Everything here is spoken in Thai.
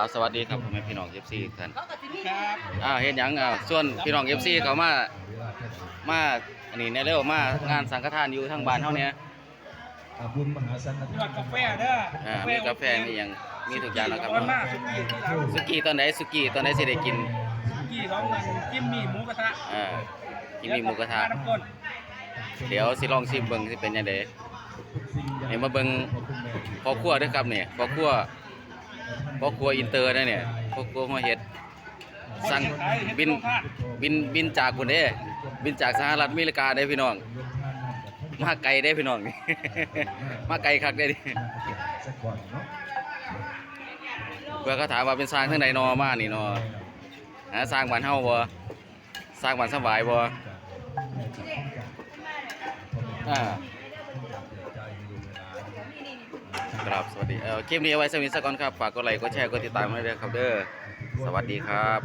ครับสวัสดีครับพ่อแม่พี่น้อง FC ทุกท่านเขาก็สิมีครับอ้าวเฮ็ดหยังอ้าวส่วนพี่น้อง FC เขามามาอันนี้ในเร็วมางานสังฆทานอยู่ทางบ้านเฮาเนี่ยบุญมหาสันยอดกาแฟเด้ออ่ามีกาแฟมีหยังมีทุกอย่างแล้วครับร้อนมากสุกี้ที่เราสุกี้ตอนไหนสุกี้ตอนไหนสิได้กินสุกี้ของมันจิ้มหมี่หมูกระทะอ่ากินมีหมูกระทะน้ำข้นเดี๋ยวสิลองชิมเบิ่งสิเป็นจังไดนี่มาเบิ่งพ่อครัวเด้อครับเนี่ยพ่อครั วพ่อครัวอินเตอร์นะเนี่ยพ่อครัวหัวเฮ็ด สั่งบินบินบินจากพุ่นเด้บินจากสหรัฐอเมริกาเด้พี่น้อง มาไกลเด้พี่น้องนี่ มาไกลคักเด้ดิเพื่อเขาถามว่าเป็นสร้างทางใดนอมานี่นอหาสร้างบ้านเฮาบ่สร้างบ้านสบายบ่อ่า ครับสวัสดีเอ่อคลิปนี้เอาไว้สมิสก่อนครับ ฝากกดไลค์กดแชร์กดติดตามให้ด้วยครับเด้อสวัสดีครับ